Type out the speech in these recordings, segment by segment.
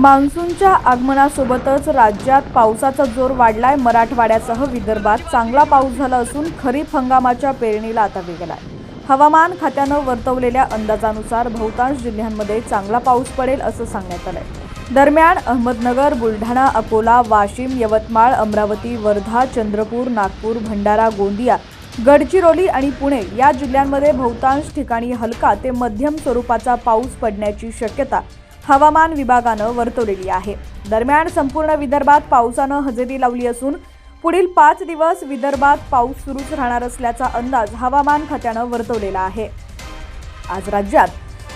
मान्सूनच्या आगमनासोबतच राज्यात पावसाचा जोर वाढलाय. मराठवाड्यासह विदर्भात चांगला पाऊस झाला असून खरीप हंगामाच्या पेरणीला आता वेग आहे हवामान खात्यानं वर्तवलेल्या अंदाजानुसार बहुतांश जिल्ह्यांमध्ये चांगला पाऊस पडेल असं सांगण्यात आलंय. दरम्यान अहमदनगर बुलढाणा अकोला वाशिम यवतमाळ अमरावती वर्धा चंद्रपूर नागपूर भंडारा गोंदिया गडचिरोली आणि पुणे या जिल्ह्यांमध्ये बहुतांश ठिकाणी हलका ते मध्यम स्वरूपाचा पाऊस पडण्याची शक्यता हवामान विभागानं वर्तवलेली आहे. दरम्यान संपूर्ण विदर्भात पावसानं हजेरी लावली असून पुढील पाच दिवस विदर्भात पाऊस सुरूच राहणार असल्याचा अंदाज हवामान खात्यानं वर्तवलेला आहे. आज राज्यात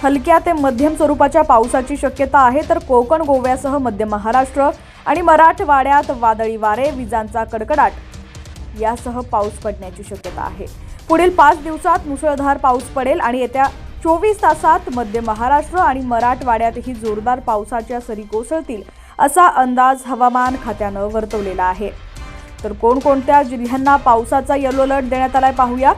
हलक्या ते मध्यम स्वरूपाच्या पावसाची शक्यता आहे तर कोकण गोव्यासह मध्य महाराष्ट्र आणि मराठवाड्यात वादळी वारे विजांचा कडकडाट यासह पाऊस पडण्याची शक्यता आहे. पुढील पाच दिवसात मुसळधार पाऊस पडेल आणि येत्या चोवीस तासात मध्य महाराष्ट्र आणि मराठवाड्यातही जोरदार पावसाच्या सरी कोसळतील असा अंदाज हवामान खात्यानं वर्तवलेला आहे. तर कोणकोणत्या जिल्ह्यांना पावसाचा येलो अलर्ट देण्यात आलाय पाहूया.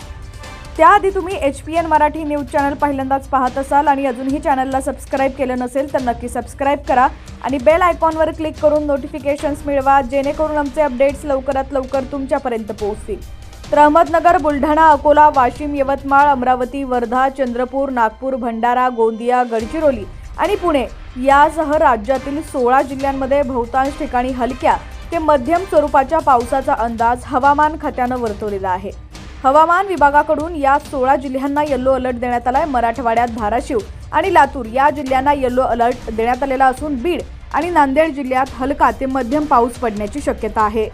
त्याआधी तुम्ही H P N Marathi news channel पहिल्यांदाच पाहत असाल आणि अजूनही चॅनलला सबस्क्राईब केलं नसेल तर नक्की सबस्क्राईब करा आणि बेल आयकॉनवर क्लिक करून नोटिफिकेशन्स मिळवा जेणेकरून आमचे अपडेट्स लवकरात लवकर तुमच्यापर्यंत पोहोचतील. तर अहमदनगर बुलढाणा अकोला वाशिम यवतमाळ अमरावती वर्धा चंद्रपूर नागपूर भंडारा गोंदिया गडचिरोली आणि पुणे यासह राज्यातील सोळा जिल्ह्यांमध्ये बहुतांश ठिकाणी हलक्या ते मध्यम स्वरूपाच्या पावसाचा अंदाज हवामान खात्यानं वर्तवलेला आहे. हवामान विभागाकडून या सोळा जिल्ह्यांना येलो अलर्ट देण्यात आलाय. मराठवाड्यात धाराशिव आणि लातूर या जिल्ह्यांना येलो अलर्ट देण्यात आलेला असून बीड आणि नांदेड जिल्ह्यात हलका ते मध्यम पाऊस पडण्याची शक्यता आहे.